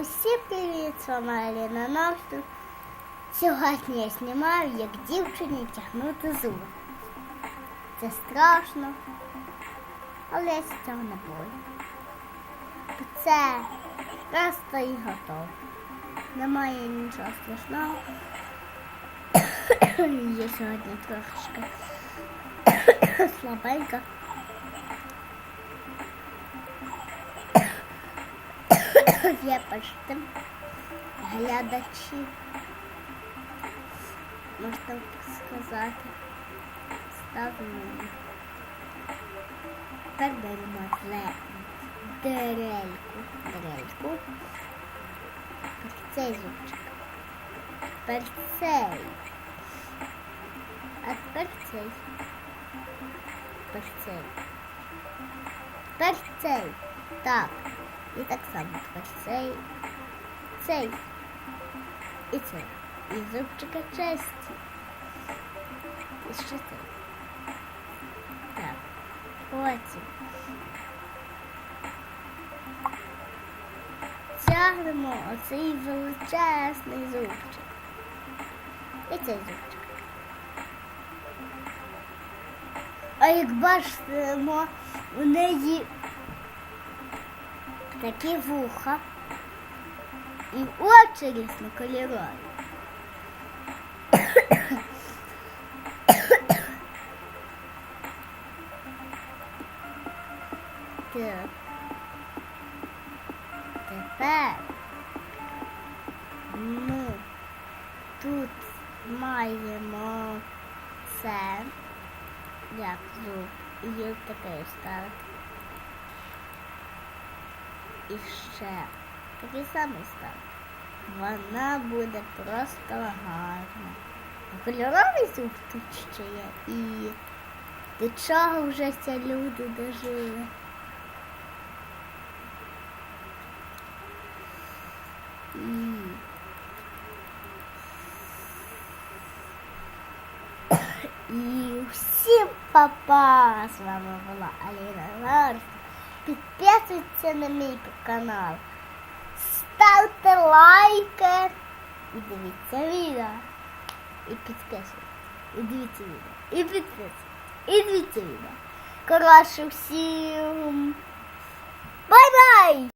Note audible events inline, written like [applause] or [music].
усім привіт, з вами Аліна Новсту. Сьогодні я знімаю, як дівчині тягнути зуби. Це страшно, але я з цього не бою. Це просто і готово. Немає нічого страшного. [coughs] я сьогодні трошечки [coughs] слабенька. Є почти глядачі. Можна сказати. Ставимо. Так беремо дерельку. Дерельку. Цей зубчик. Тепер цей. А тепер цей. Тепер цей. Тепер цей. Так. І так само тепер цей, цей і цей. І зубчика честі. І ще цей. Так. Потім. Тягнемо оцей величезний зубчик. І цей зубчик. А як бачите, у неї такі вуха і очі різнокольорові. Так. Тепер ми тут маємо це як зуб і таке ставити. І ще такий самий став. Вона буде просто гарна. Кольоровий зуб тут ще є. І до чого вже ці люди дожили? І [coughs] всім папа! З вами була Аліна Ларс. Підписуйтесь на мій канал. Ставте лайки. І дивіться відео. І підписуйтесь. І дивіться відео. І підписуйтесь. І дивіться відео. Коротше всім. Бай-бай!